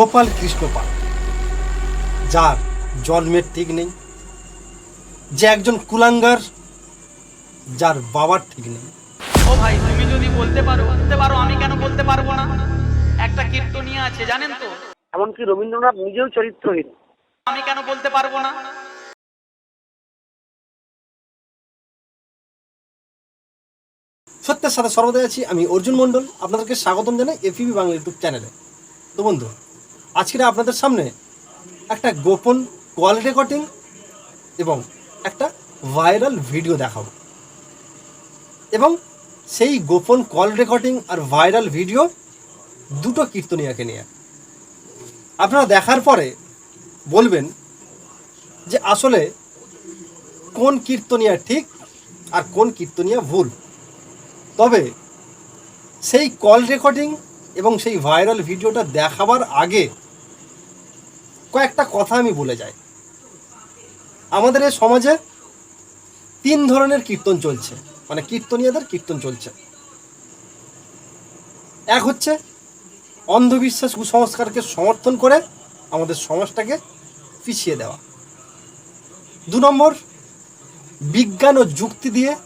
গোপাল কৃষ্ণ পাল যার জন্মের ঠিক নেই যে একজন কুলাঙ্গার যার বাবার ঠিক নেই। ও ভাই তুমি যদি বলতে পারো বলতে পারো আমি কেন বলতে পারব না? একটা কীর্তনীয় আছে জানেন তো? এমনকি রবীন্দ্রনাথ নিজেও চরিত্রহীন। আমি কেন বলতে পারব না? সত্যের সাথে সর্বদাই আছি আমি অর্জুন মণ্ডল আপনাদেরকে স্বাগতম জানাই এফিবি বাংলা ইউটিউব চ্যানেলে। তো বন্ধু আজকে আপনাদের সামনে একটা গোপন কল রেকর্ডিং এবং একটা ভাইরাল ভিডিও দেখাবো। এবং সেই গোপন কল রেকর্ডিং আর ভাইরাল ভিডিও দুটো কীর্তনিয়াকে নিয়ে। আপনারা দেখার পরে বলবেন যে আসলে কোন কীর্তনিয়া ঠিক আর কোন কীর্তনিয়া ভুল। তবে সেই কল রেকর্ডিং এবং সেই ভাইরাল ভিডিওটা দেখাবার আগে কয়েকটা কথা আমি বলে যাই। আমাদের এই সমাজে তিন ধরনের কীর্তন চলছে। মানে কীর্তনীয়দের কীর্তন চলছে। এক হচ্ছে অন্ধবিশ্বাস কুসংস্কারকে সমর্থন করে আমাদের সমাজটাকে পিছিয়ে দেওয়া। দু নম্বর, বিজ্ঞান ও যুক্তি দিয়ে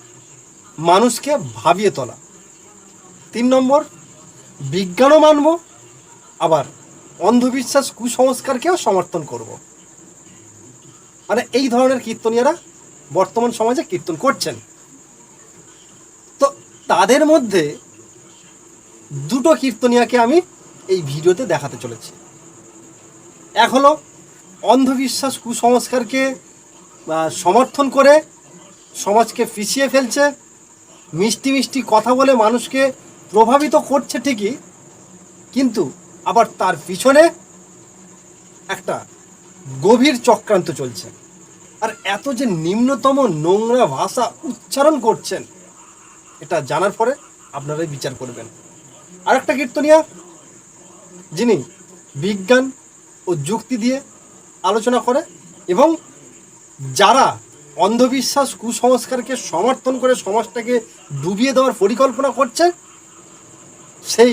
মানুষকে ভাবিয়ে তোলা। তিন নম্বর বিজ্ঞানও মানব, আবার অন্ধবিশ্বাস কুসংস্কারকেও সমর্থন করব। মানে এই ধরনের কীর্তনীয়রা বর্তমান সমাজে কীর্তন করছেন। তো তাদের মধ্যে দুটো কীর্তনিয়াকে আমি এই ভিডিওতে দেখাতে চলেছি। এক হলো অন্ধবিশ্বাস কুসংস্কারকে সমর্থন করে সমাজকে পিছিয়ে ফেলছে, মিষ্টি মিষ্টি কথা বলে মানুষকে প্রভাবিত করছে ঠিকই, কিন্তু আবার তার পিছনে একটা গভীর চক্রান্ত চলছে। আর এত যে নিম্নতম নোংরা ভাষা উচ্চারণ করছেন, এটা জানার পরে আপনারাই বিচার করবেন। আর একটা কীর্তনিয়া, যিনি বিজ্ঞান ও যুক্তি দিয়ে আলোচনা করে এবং যারা অন্ধবিশ্বাস কুসংস্কারকে সমর্থন করে সমাজটাকে ডুবিয়ে দেওয়ার পরিকল্পনা করছে সেই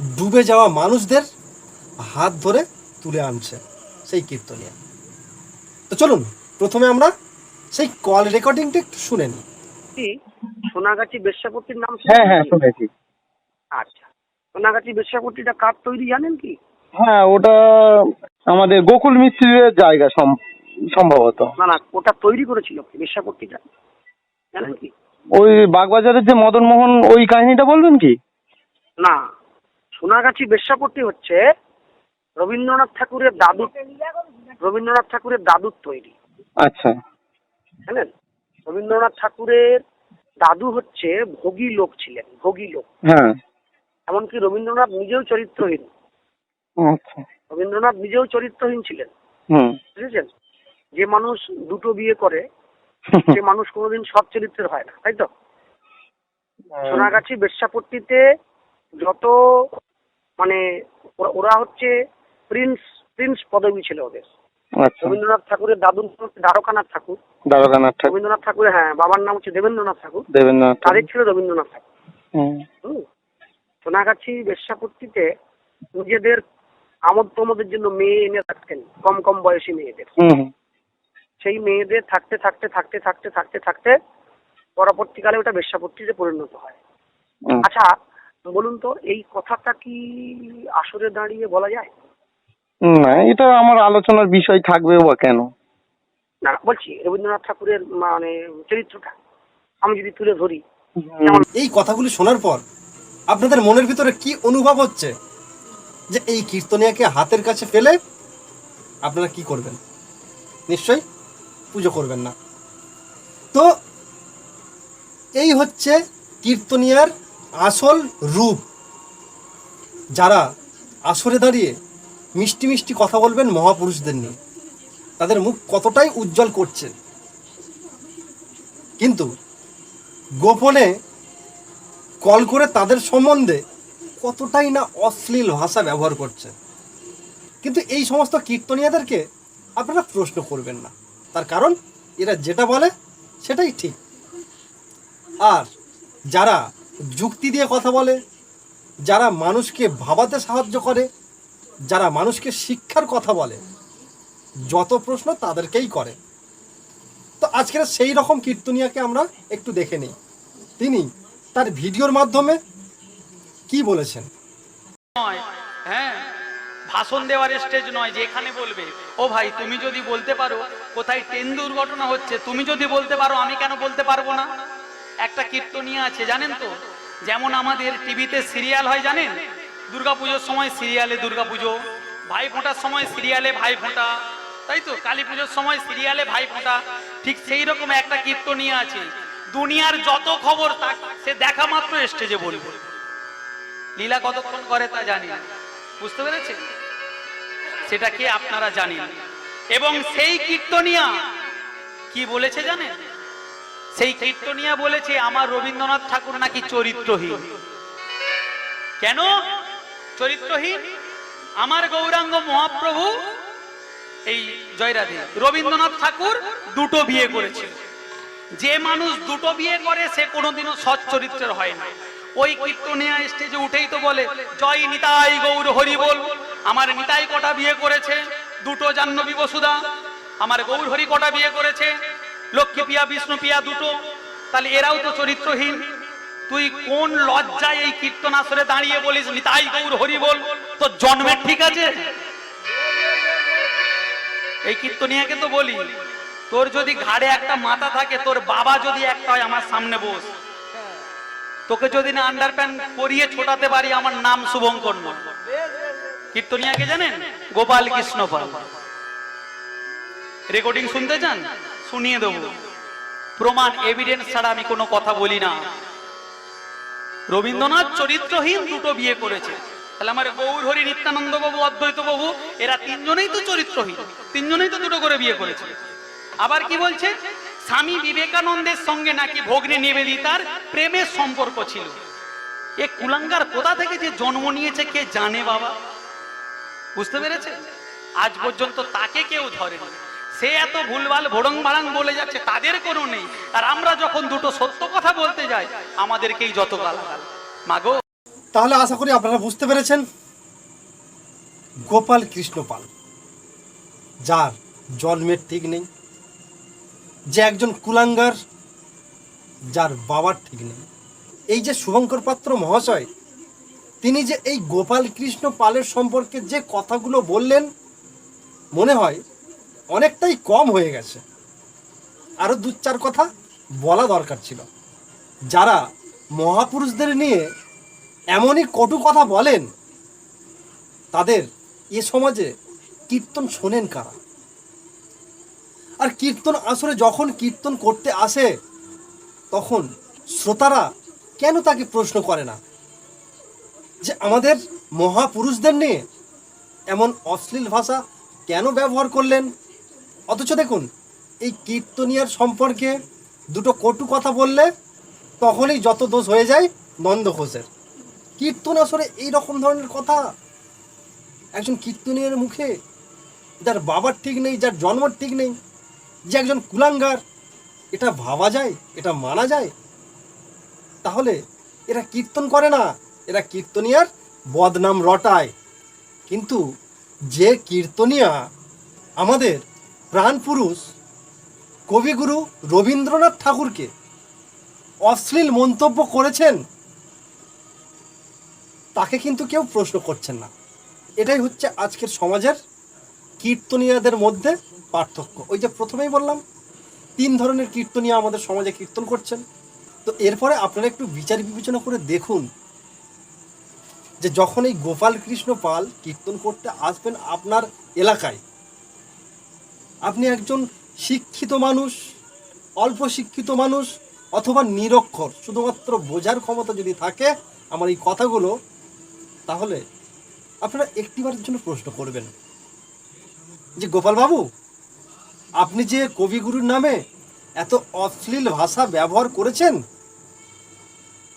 ডুবে যাওয়া মানুষদের হাত ধরে তুলে আনছে সেই কীর্তনিয়া তো চলুন প্রথমে আমরা সেই কল রেকর্ডিংটা একটু শুনে নিই। কি সোনাগাছি বেশ্যাপট্টির নাম হ্যাঁ হ্যাঁ? শুনেছি। আচ্ছা সোনাগাছি বেশ্যাপট্টিটা কার তৈরি জানেন কি? হ্যাঁ ওটা আমাদের গোকুল মিস্ত্রির জায়গা সম- সম্ভবত। না না ওটা তৈরি করেছিল কি বেশ্যাপট্টিটা? জানেন কি? ওই বাগবাজারের যে মদন মোহন ওই কাহিনীটা বলবেন কি? না সোনাগাছি বেশ্যাপট্টি হচ্ছে রবীন্দ্রনাথ ঠাকুরের দাদু রবীন্দ্রনাথ ঠাকুরের দাদুর তৈরি। আচ্ছা। জানেন? রবীন্দ্রনাথ ঠাকুরের দাদু হচ্ছে ভোগী লোক ছিলেন ভোগী লোক। হ্যাঁ। এমনকি রবীন্দ্রনাথ নিজেও চরিত্রহীন। আচ্ছা। রবীন্দ্রনাথ নিজেও চরিত্রহীন ছিলেন। হুম। বুঝেছেন? যে মানুষ দুটো বিয়ে করে সে মানুষ কোনোদিন সব চরিত্রের হয় না তাই তো? সোনাগাছি বেশ্যাপট্টিতে যত মানে ওরা- হচ্ছে প্রিন্স প্রিন্স পদবী ছিল ওদের। আচ্ছা। রবীন্দ্রনাথ ঠাকুরের দাদুর দ্বারকানাথ ঠাকুর। দ্বারকানাথ ঠাকুর। রবীন্দ্রনাথ ঠাকুরের হ্যাঁ বাবার নাম হচ্ছে দেবেন্দ্রনাথ ঠাকুর। দেবেন্দ্রনাথ তাদের ছিল রবীন্দ্রনাথ ঠাকুর। হুম, সোনাগাছি বেশ্যাপট্টিতে নিজেদের আমোদ প্রমোদের জন্য মেয়ে এনে থাকতেন কম কম বয়সী মেয়েদের। সেই মেয়েদের থাকতে থাকতে থাকতে থাকতে থাকতে থাকতে পরবর্তীকালে ওটা বেশ্যাপট্টিতে পরিণত হয়। আচ্ছা বলুন তো এই কথাটা কি আসরে দাঁড়িয়ে বলা যায়? না এটা আমার আলোচনার বিষয় থাকবে বা কেন? না বলছি রবীন্দ্রনাথ ঠাকুরের মানে চরিত্রটা আমি যদি তুলে ধরি এই কথাগুলি শোনার পর আপনাদের মনের ভিতরে কি অনুভব হচ্ছে? যে এই কীর্তনিয়াকে হাতের কাছে পেলে আপনারা কি করবেন? নিশ্চয়ই পুজো করবেন না। তো এই হচ্ছে কীর্তনিয়ার আসল রূপ। যারা আসরে দাঁড়িয়ে মিষ্টি মিষ্টি কথা বলবেন মহাপুরুষদের নিয়ে, তাদের মুখ কতটাই উজ্জ্বল করছে। কিন্তু গোপনে কল করে তাদের সম্বন্ধে কতটাই না অশ্লীল ভাষা ব্যবহার করছে। কিন্তু এই সমস্ত কীর্তনিয়াদেরকে আপনারা প্রশ্ন করবেন না। তার কারণ এরা যেটা বলে সেটাই ঠিক। আর যারা যুক্তি দিয়ে কথা বলে, যারা মানুষকে ভাবাতে সাহায্য করে, যারা মানুষকে শিক্ষার কথা বলে, যত প্রশ্ন তাদেরকেই করে। তো আজকের সেই রকম কীর্তনিয়াকে আমরা একটু দেখে নিই। তিনি তার ভিডিওর মাধ্যমে কি বলেছেন? হ্যাঁ ভাষণ দেওয়ার স্টেজ নয় যে এখানে বলবে, ও ভাই, তুমি যদি বলতে পারো কোথায় ট্রেন দুর্ঘটনা হচ্ছে, তুমি যদি বলতে পারো, আমি কেন বলতে পারব না? একটা কীর্তনিয়া আছে, জানেন তো? যেমন আমাদের টিভিতে সিরিয়াল হয়, জানেন? দুর্গাপুজোর সময় সিরিয়ালে দুর্গাপুজো ভাই ফোঁটার সময় সিরিয়ালে ভাই ফোঁটা তাই তো? কালী পুজোর সময় সিরিয়ালে ভাই ফোঁটা ঠিক সেই রকম একটা কীর্তনীয় আছে। দুনিয়ার যত খবর তা সে দেখা মাত্র স্টেজে বলবে। লীলা কতক্ষণ করে তা জানি বুঝতে পেরেছেন? সেটা কি আপনারা জানেন? এবং সেই কীর্তনিয়া কি বলেছে জানেন? সেই কীর্তনিয়া বলেছে, আমার রবীন্দ্রনাথ ঠাকুর নাকি চরিত্রহীন? কেন? চরিত্রহীন? আমার গৌরাঙ্গ মহাপ্রভু, এই জয়রাধে, রবীন্দ্রনাথ ঠাকুর দুটো বিয়ে করেছে যে মানুষ দুটো বিয়ে করে, সে কোনোদিনও সৎ চরিত্রের হয় না। ওই কীর্তনিয়া স্টেজে উঠেই তো বলে, জয় নিতাই গৌর হরি বল। আমার নিতাই কটা বিয়ে করেছে? দুটো জাহ্নবী বসুদা আমার গৌর হরি কটা বিয়ে করেছে? লক্ষ্মী পিয়া, বিষ্ণু পিয়া দুটো। তাহলে এরাও তো চরিত্রহীন। তুই কোন লজ্জায় এই কীর্তন আসরে দাঁড়িয়ে বলিস, নিতাই গৌর হরি বল? তোর জন্মের ঠিক আছে? এই কীর্তনিয়াকে তো বলি, তোর যদি ঘাড়ে একটা মাথা থাকে, তোর বাবা যদি একটা হয় আমার সামনে বস। তোকে যদি না আন্ডার প্যান্ট পরিয়ে ছোটাতে পারি, আমার নাম শুভঙ্কর নয় কীর্তনিয়াকে জানেন? গোপাল কৃষ্ণ রেকর্ডিং শুনতে চান? শুনিয়ে দেবো। প্রমাণ এভিডেন্স ছাড়া আমি কোনো কথা বলি না। রবীন্দ্রনাথ চরিত্রহীন দুটো বিয়ে করেছে। তাহলে আমার গৌর হরি নিত্যানন্দ বাবু অদ্বৈত বাবু এরা তিনজনেই তো চরিত্রহীন। তিনজনেই তো দুটো করে বিয়ে করেছে। আবার কি বলছে? স্বামী বিবেকানন্দের সঙ্গে নাকি ভগ্নী নিবেদিতার প্রেমের সম্পর্ক ছিল। এ কুলাঙ্গার কোথা থেকে যে জন্ম নিয়েছে কে জানে বাবা? বুঝতে পেরেছে? আজ পর্যন্ত তাকে কেউ ধরেনি। সে এত ভুলভাল ভোড়ং ভাড়াং বলে যাচ্ছে, তাদের কোনো নেই। আর আমরা যখন দুটো সত্য কথা বলতে যাই, আমাদেরকেই যত গালাগাল। মাগো। তাহলে আশা করি আপনারা বুঝতে পেরেছেন, গোপাল কৃষ্ণ পাল যার জন্মের ঠিক নেই, যে একজন কুলাঙ্গার, যার বাবার ঠিক নেই। এই যে শুভঙ্কর পাত্র মহাশয়, তিনি যে এই গোপাল কৃষ্ণ পালের সম্পর্কে যে কথাগুলো বললেন, মনে হয় অনেকটাই কম হয়ে গেছে। আরও দু চার কথা বলা দরকার ছিল। যারা মহাপুরুষদের নিয়ে এমনই কটু কথা বলেন, তাদের এ সমাজে কীর্তন শোনেন কারা? আর কীর্তন আসরে যখন কীর্তন করতে আসে, তখন শ্রোতারা কেন তাকে প্রশ্ন করে না? যে আমাদের মহাপুরুষদের নিয়ে এমন অশ্লীল ভাষা কেন ব্যবহার করলেন? অথচ দেখুন, এই কীর্তনিয়ার সম্পর্কে দুটো কটু কথা বললে তখনই যত দোষ হয়ে যায় নন্দ ঘোষের কীর্তন আসরে এই রকম ধরনের কথা? একজন কীর্তনীয়ের মুখে যার বাবার ঠিক নেই, যার জন্ম ঠিক নেই, যে একজন কুলাঙ্গার, এটা ভাবা যায়, এটা মানা যায়? তাহলে এরা কীর্তন করে না, এরা কীর্তনিয়ার বদনাম রটায়। কিন্তু যে কীর্তনিয়া আমাদের প্রাণপুরুষ কবিগুরু রবীন্দ্রনাথ ঠাকুরকে অশ্লীল মন্তব্য করেছেন? তাকে কিন্তু কেউ প্রশ্ন করছেন না। এটাই হচ্ছে আজকের সমাজের কীর্তনীয়দের মধ্যে পার্থক্য। ওই যে প্রথমেই বললাম, তিন ধরনের কীর্তনীয় আমাদের সমাজে কীর্তন করছেন। তো এরপরে আপনারা একটু বিচার বিবেচনা করে দেখুন যে যখন এই গোপাল কৃষ্ণ পাল কীর্তন করতে আসবেন আপনার এলাকায় আপনি একজন শিক্ষিত মানুষ, অল্প শিক্ষিত মানুষ অথবা নিরক্ষর। শুধুমাত্র বোঝার ক্ষমতা যদি থাকে আমার এই কথাগুলো, তাহলে আপনারা একটিবারের জন্য প্রশ্ন করবেন। যে গোপাল বাবু আপনি যে কবিগুরুর নামে এত অশ্লীল ভাষা ব্যবহার করেছেন,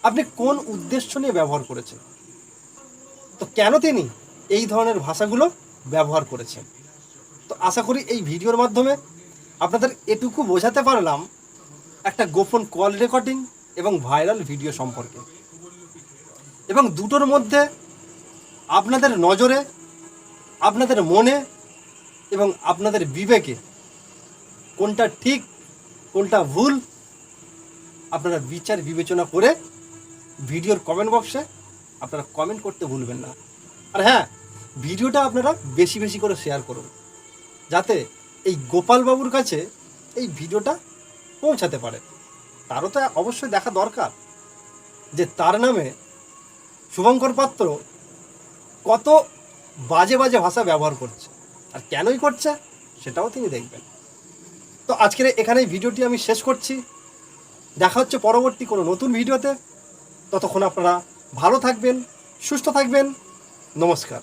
আপনি কোন উদ্দেশ্য নিয়ে ব্যবহার করেছেন? তো কেন তিনি এই ধরনের ভাষাগুলো ব্যবহার করেছেন? তো আশা করি এই ভিডিওর মাধ্যমে আপনাদের এটুকু বোঝাতে পারলাম একটা গোপন কল রেকর্ডিং এবং ভাইরাল ভিডিও সম্পর্কে। এবং দুটোর মধ্যে আপনাদের নজরে, আপনাদের মনে এবং আপনাদের বিবেকে কোনটা ঠিক, কোনটা ভুল, আপনারা বিচার বিবেচনা করে ভিডিওর কমেন্ট বক্সে আপনারা কমেন্ট করতে ভুলবেন না। আর হ্যাঁ ভিডিওটা আপনারা বেশি বেশি করে শেয়ার করুন। যাতে এই গোপাল বাবুর কাছে এই ভিডিওটা পৌঁছাতে পারে। তারও তো অবশ্যই দেখা দরকার যে তার নামে শুভঙ্কর পাত্র কত বাজে বাজে ভাষা ব্যবহার করছে আর কেনই করছে সেটাও তিনি দেখবেন। তো আজকের এখানেই ভিডিওটি আমি শেষ করছি। দেখা হচ্ছে পরবর্তী কোনো নতুন ভিডিওতে। ততক্ষণ আপনারা ভালো থাকবেন, সুস্থ থাকবেন। নমস্কার।